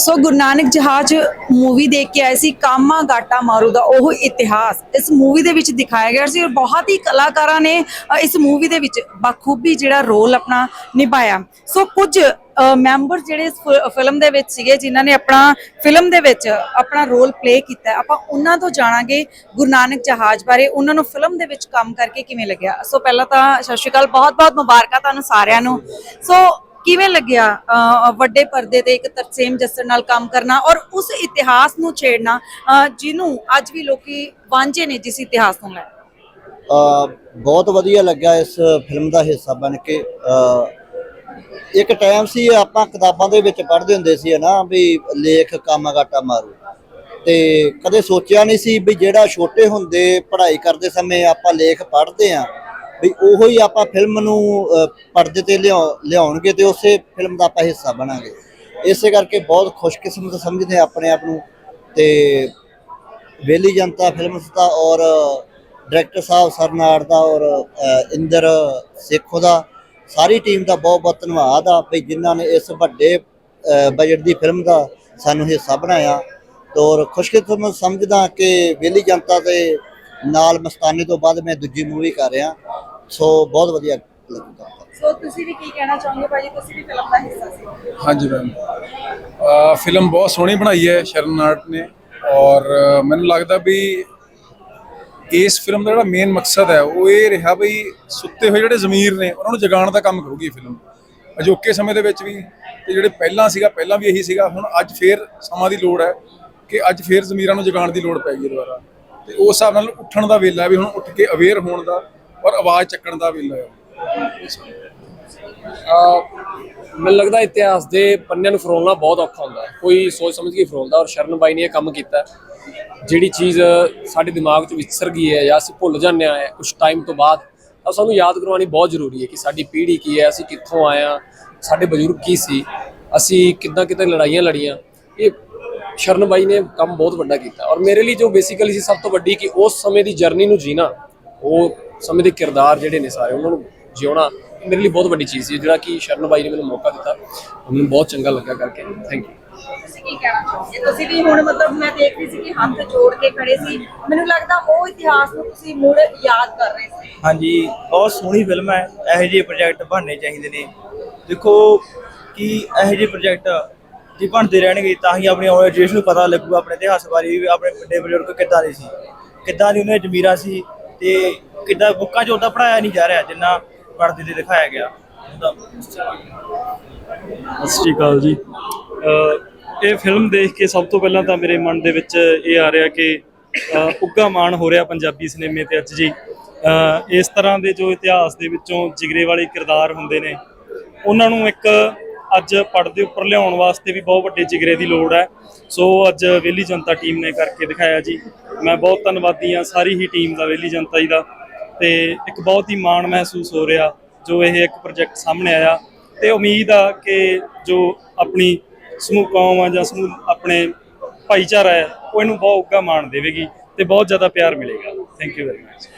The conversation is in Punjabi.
ਸੋ ਗੁਰੂ ਨਾਨਕ ਜਹਾਜ਼ ਮੂਵੀ ਦੇਖ ਕੇ ਆਏ ਸੀ, ਕਾਮਾ ਗਾਟਾ ਮਾਰੂ ਦਾ ਉਹ ਇਤਿਹਾਸ। ਇਸ ਮੂਵੀ ਦੇ ਵਿੱਚ ਦਿਖਾਇਆ ਗਿਆ ਸੀ ਔਰ ਬਹੁਤ ਹੀ ਕਲਾਕਾਰਾਂ ਨੇ ਇਸ ਮੂਵੀ ਦੇ ਵਿੱਚ ਬਖੂਬੀ ਜਿਹੜਾ ਰੋਲ ਆਪਣਾ ਨਿਭਾਇਆ। ਸੋ ਕੁਝ ਮੈਂਬਰ ਜਿਹੜੇ ਇਸ ਫਿਲਮ ਦੇ ਵਿੱਚ ਸੀਗੇ, ਜਿਨ੍ਹਾਂ ਨੇ ਆਪਣਾ ਫਿਲਮ ਦੇ ਵਿੱਚ ਆਪਣਾ ਰੋਲ ਪਲੇ ਕੀਤਾ, ਆਪਾਂ ਉਹਨਾਂ ਤੋਂ ਜਾਣਾਂਗੇ ਗੁਰੂ ਨਾਨਕ ਜਹਾਜ਼ ਬਾਰੇ, ਉਹਨਾਂ ਨੂੰ ਫਿਲਮ ਦੇ ਵਿੱਚ ਕੰਮ ਕਰਕੇ ਕਿਵੇਂ ਲੱਗਿਆ। ਸੋ ਪਹਿਲਾਂ ਤਾਂ ਸਤਿ ਸ਼੍ਰੀ ਅਕਾਲ ਬਹੁਤ ਬਹੁਤ ਮੁਬਾਰਕਾਂ ਤੁਹਾਨੂੰ ਸਾਰਿਆਂ ਨੂੰ। ਸੋ ਕਿਵੇਂ ਲੱਗਿਆ? ਵੱਡੇ ਪਰਦੇ ਤੇ ਇੱਕ ਤਰਸੇਮ ਜੱਸਰ ਨਾਲ ਕੰਮ ਕਰਨਾ ਔਰ ਉਸ ਇਤਿਹਾਸ ਨੂੰ ਛੇੜਨਾ ਜਿਹਨੂੰ ਅੱਜ ਵੀ ਲੋਕੀ ਵਾਂਝੇ ਨੇ ਜਿਸ ਇਤਿਹਾਸ ਤੋਂ ਲੈ। ਬਹੁਤ ਵਧੀਆ ਲੱਗਾ ਇਸ ਫਿਲਮ ਦਾ ਹਿੱਸਾ ਬਣ ਕੇ। ਅ, ਇੱਕ ਟਾਈਮ ਸੀ ਆਪਾਂ ਕਿਤਾਬਾਂ ਦੇ ਵਿੱਚ ਪੜ੍ਹਦੇ ਹੁੰਦੇ ਸੀ ਨਾ ਵੀ ਲੇਖ ਕਾਮਾਗਾਟਾ ਮਾਰੂ। ਤੇ ਕਦੇ ਸੋਚਿਆ ਨਹੀਂ ਸੀ ਵੀ ਜਿਹੜਾ ਛੋਟੇ ਹੁੰਦੇ ਪੜ੍ਹਾਈ ਕਰਦੇ ਸਮੇਂ ਆਪਾਂ ਲੇਖ ਪੜ੍ਹਦੇ ਆ ਵੀ ਉਹੋ ਹੀ ਆਪਾਂ ਫਿਲਮ ਨੂੰ ਪਰਦੇ ਤੇ ਲਿਆਉ- ਲਿਆਉਣਗੇ ਤੇ ਉਸੇ ਫਿਲਮ ਦਾ ਆਪਾਂ ਹਿੱਸਾ ਬਣਾਂਗੇ। ਇਸੇ ਕਰਕੇ ਬਹੁਤ ਖੁਸ਼ਕਿਸਮਤ ਸਮਝਦੇ ਹਾਂ ਆਪਣੇ ਆਪ ਨੂੰ ਤੇ ਵੇਲੀ ਜਨਤਾ ਫਿਲਮਸ ਦਾ ਔਰ ਡਾਇਰੈਕਟਰ ਸਾਹਿਬ ਸਰਨਾੜ ਦਾ ਔਰ ਇੰਦਰ ਸੇਖੋ ਦਾ, ਸਾਰੀ ਟੀਮ ਦਾ ਬਹੁਤ ਬਹੁਤ ਧੰਨਵਾਦ ਆ ਵੀ ਜਿਨ੍ਹਾਂ ਨੇ ਇਸ ਵੱਡੇ ਬਜਟ ਦੀ ਫਿਲਮ ਦਾ ਸਾਨੂੰ ਹਿੱਸਾ ਬਣਾਇਆ। ਔਰ ਖੁਸ਼ਕਿਸਮਤ ਸਮਝਦਾ ਕਿ ਵੇਲੀ ਜਨਤਾ ਦੇ ਨਾਲ ਮਸਤਾਨੇ ਤੋਂ ਬਾਅਦ ਮੈਂ ਦੂਜੀ ਮੂਵੀ ਕਰ ਰਿਹਾ। ਸੋ ਬਹੁਤ ਵਧੀਆ ਲੱਗਾ ਸੋ ਤੁਸੀਂ ਵੀ ਕੀ ਕਹਿਣਾ ਚਾਹੋਗੇ ਭਾਜੀ? ਤੁਸੀਂ ਵੀ ਫਿਲਮ ਦਾ ਹਿੱਸਾ ਸੀ। ਹਾਂਜੀ ਮੈਮ। ਫਿਲਮ ਬਹੁਤ ਸੋਹਣੀ ਬਣਾਈ ਹੈ ਸ਼ਰਨ ਆਰਟ ਨੇ ਔਰ ਮੈਨੂੰ ਲੱਗਦਾ ਵੀ ਇਸ ਫਿਲਮ ਦਾ ਜਿਹੜਾ ਮੇਨ ਮਕਸਦ ਹੈ ਉਹ ਇਹ ਰਿਹਾ ਵੀ ਸੁੱਤੇ ਹੋਏ ਜਿਹੜੇ ਜ਼ਮੀਰ ਨੇ ਉਹਨਾਂ ਨੂੰ ਜਗਾਉਣ ਦਾ ਕੰਮ ਕਰੂਗੀ ਇਹ ਫਿਲਮ। ਅਜੋਕੇ ਸਮੇਂ ਦੇ ਵਿੱਚ ਵੀ ਤੇ ਜਿਹੜੇ ਪਹਿਲਾਂ ਸੀਗਾ ਪਹਿਲਾਂ ਵੀ ਇਹੀ ਸੀਗਾ ਹੁਣ ਅੱਜ ਫੇਰ ਸਮਾਂ ਦੀ ਲੋੜ ਹੈ ਕਿ ਅੱਜ ਫੇਰ ਜ਼ਮੀਰਾਂ ਨੂੰ ਜਗਾਉਣ ਦੀ ਲੋੜ ਪੈ ਗਈ ਹੈ ਦੁਬਾਰਾ। ਤੇ ਉਸ ਹਿਸਾਬ ਨਾਲ ਉੱਠਣ ਦਾ ਵੇਲਾ ਵੀ ਹੁਣ ਉੱਠ ਕੇ ਅਵੇਅਰ ਹੋਣ ਦਾ ਔਰ ਆਵਾਜ਼ ਚੱਕਣ ਦਾ ਵੀ ਹੈ ਮੈਨੂੰ ਲੱਗਦਾ ਇਤਿਹਾਸ ਦੇ ਪੰਨਿਆਂ ਨੂੰ ਫਰੋਲਣਾ ਬਹੁਤ ਔਖਾ ਹੁੰਦਾ ਹੈ। ਕੋਈ ਸੋਚ ਸਮਝ ਕੇ ਫਰੋਲਦਾ ਔਰ ਸ਼ਰਨ ਬਾਈ ਨੇ ਇਹ ਕੰਮ ਕੀਤਾ ਜਿਹੜੀ ਚੀਜ਼ ਸਾਡੇ ਦਿਮਾਗ 'ਚ ਵਿਸਰ ਗਈ ਹੈ ਜਾਂ ਅਸੀਂ ਭੁੱਲ ਜਾਂਦੇ ਆ ਕੁਝ ਟਾਈਮ ਤੋਂ ਬਾਅਦ, ਤਾਂ ਸਾਨੂੰ ਯਾਦ ਕਰਵਾਉਣੀ ਬਹੁਤ ਜ਼ਰੂਰੀ ਹੈ ਕਿ ਸਾਡੀ ਪੀੜ੍ਹੀ ਕੀ ਹੈ, ਅਸੀਂ ਕਿੱਥੋਂ ਆਏ ਹਾਂ, ਸਾਡੇ ਬਜ਼ੁਰਗ ਕੀ ਸੀ, ਅਸੀਂ ਕਿੱਦਾਂ ਕਿਤੇ ਲੜਾਈਆਂ ਲੜੀਆਂ। ਇਹ ਸ਼ਰਨ ਬਾਈ ਨੇ ਕੰਮ ਬਹੁਤ ਵੱਡਾ ਕੀਤਾ। ਔਰ ਮੇਰੇ ਲਈ ਜੋ ਬੇਸਿਕਲੀ ਸੀ ਸਭ ਤੋਂ ਵੱਡੀ ਕਿ ਉਸ ਸਮੇਂ ਦੀ ਜਰਨੀ ਨੂੰ ਜੀਣਾ, ਉਹ ਸਮੇਂ ਦੇ ਕਿਰਦਾਰ ਜਿਹੜੇ ਨੇ ਸਾਰੇ ਉਹਨਾਂ ਨੂੰ ਜਿਉਣਾ ਇਹ ਮੇਰੇ ਲਈ ਬਹੁਤ ਵੱਡੀ ਚੀਜ਼ ਸੀ ਜਿਹੜਾ ਕਿ ਸ਼ਰਨ ਬਾਈ ਨੇ ਮੈਨੂੰ ਮੌਕਾ ਦਿੱਤਾ। ਮੈਨੂੰ ਬਹੁਤ ਚੰਗਾ ਲੱਗਾ ਕਰਕੇ। ਥੈਂਕ ਯੂ ਤੁਸੀਂ ਕੀ ਕਹਿਣਾ ਚਾਹੋਗੇ? ਤੁਸੀਂ ਵੀ ਹੁਣ ਮਤਲਬ ਮੈਂ ਦੇਖ ਰਹੀ ਸੀ ਕਿ ਹੱਥ ਜੋੜ ਕੇ ਖੜੇ ਸੀ। ਮੈਨੂੰ ਲੱਗਦਾ ਉਹ ਇਤਿਹਾਸ ਨੂੰ ਤੁਸੀਂ ਮੁੜ ਯਾਦ ਕਰ ਰਹੇ ਸੀ। ਹਾਂਜੀ ਬਹੁਤ ਸੋਹਣੀ ਫਿਲਮ ਹੈ। ਇਹੋ ਜਿਹੇ ਪ੍ਰੋਜੈਕਟ ਬਣਨੇ ਚਾਹੀਦੇ ਨੇ। ਦੇਖੋ ਕਿ ਇਹੋ ਜਿਹੇ ਪ੍ਰੋਜੈਕਟ ਜੇ ਬਣਦੇ ਰਹਿਣਗੇ ਤਾਂ ਹੀ ਆਪਣੀ ਆਉਣ ਵਾਲੀ ਜਨਰੇਸ਼ਨ ਨੂੰ ਪਤਾ ਲੱਗੂਗਾ ਆਪਣੇ ਇਤਿਹਾਸ ਬਾਰੇ ਵੀ ਆਪਣੇ ਵੱਡੇ ਬਜ਼ੁਰਗ ਕਿੱਦਾਂ ਦੇ ਸੀ। ਕਿੱਦਾਂ ਦੀ ਉਹਨਾਂ ਦੀ ਜ਼ਮੀਰਾਂ ਸੀ ਤੇ ਕਿੱਦਾਂ ਬੁੱਕਾਂ 'ਚ ਉਹਦਾ ਪੜਾਇਆ ਨਹੀਂ ਜਾ ਰਿਹਾ ਜਿੰਨਾ ਪੜਦੇ ਤੇ ਦਿਖਾਇਆ ਗਿਆ। ਸਤਿ ਸ਼੍ਰੀ ਅਕਾਲ ਜੀ। ਇਹ ਫਿਲਮ ਦੇਖ ਕੇ ਸਭ ਤੋਂ ਪਹਿਲਾਂ ਤਾਂ ਮੇਰੇ ਮਨ ਦੇ ਵਿੱਚ ਇਹ ਆ ਰਿਹਾ ਕਿ, ਅਹ ਉੱਘਾ ਮਾਣ ਹੋ ਰਿਹਾ ਪੰਜਾਬੀ ਸਿਨੇਮੇ ਤੇ ਅੱਜ ਜੀ। ਇਸ ਤਰ੍ਹਾਂ ਦੇ ਜੋ ਇਤਿਹਾਸ ਦੇ ਵਿੱਚੋਂ ਜਿਗਰੇ ਵਾਲੇ ਕਿਰਦਾਰ ਹੁੰਦੇ ਨੇ, ਉਹਨਾਂ ਨੂੰ ਇੱਕ ਅੱਜ ਪਰਦੇ ਉੱਪਰ ਲਿਆਉਣ ਵਾਸਤੇ ਵੀ ਬਹੁਤ ਵੱਡੇ ਜਿਗਰੇ ਦੀ ਲੋੜ ਹੈ। ਸੋ ਅੱਜ ਵੇਲੀ ਜਨਤਾ ਟੀਮ ਨੇ ਕਰਕੇ ਦਿਖਾਇਆ ਜੀ। ਮੈਂ ਬਹੁਤ ਧੰਨਵਾਦੀ ਹਾਂ ਸਾਰੀ ਹੀ ਟੀਮ ਦਾ ਵੇਲੀ ਜਨਤਾ ਜੀ ਦਾ। ਤੇ ਇੱਕ ਬਹੁਤ ਹੀ ਮਾਣ ਮਹਿਸੂਸ ਹੋ ਰਿਹਾ ਜੋ ਇਹ ਇੱਕ ਪ੍ਰੋਜੈਕਟ ਸਾਹਮਣੇ ਆਇਆ ਤੇ ਉਮੀਦ ਆ ਕਿ ਜੋ ਆਪਣੀ ਸਮੂਹ ਕੌਮ ਆ ਜਾਂ ਸਮੂਹ ਆਪਣੇ ਭਾਈਚਾਰਾ ਹੈ ਉਹ ਇਹਨੂੰ ਬਹੁਤ ਉੱਘਾ ਮਾਣ ਦੇਵੇਗੀ ਤੇ ਬਹੁਤ ਜ਼ਿਆਦਾ ਪਿਆਰ ਮਿਲੇਗਾ। Thank you very much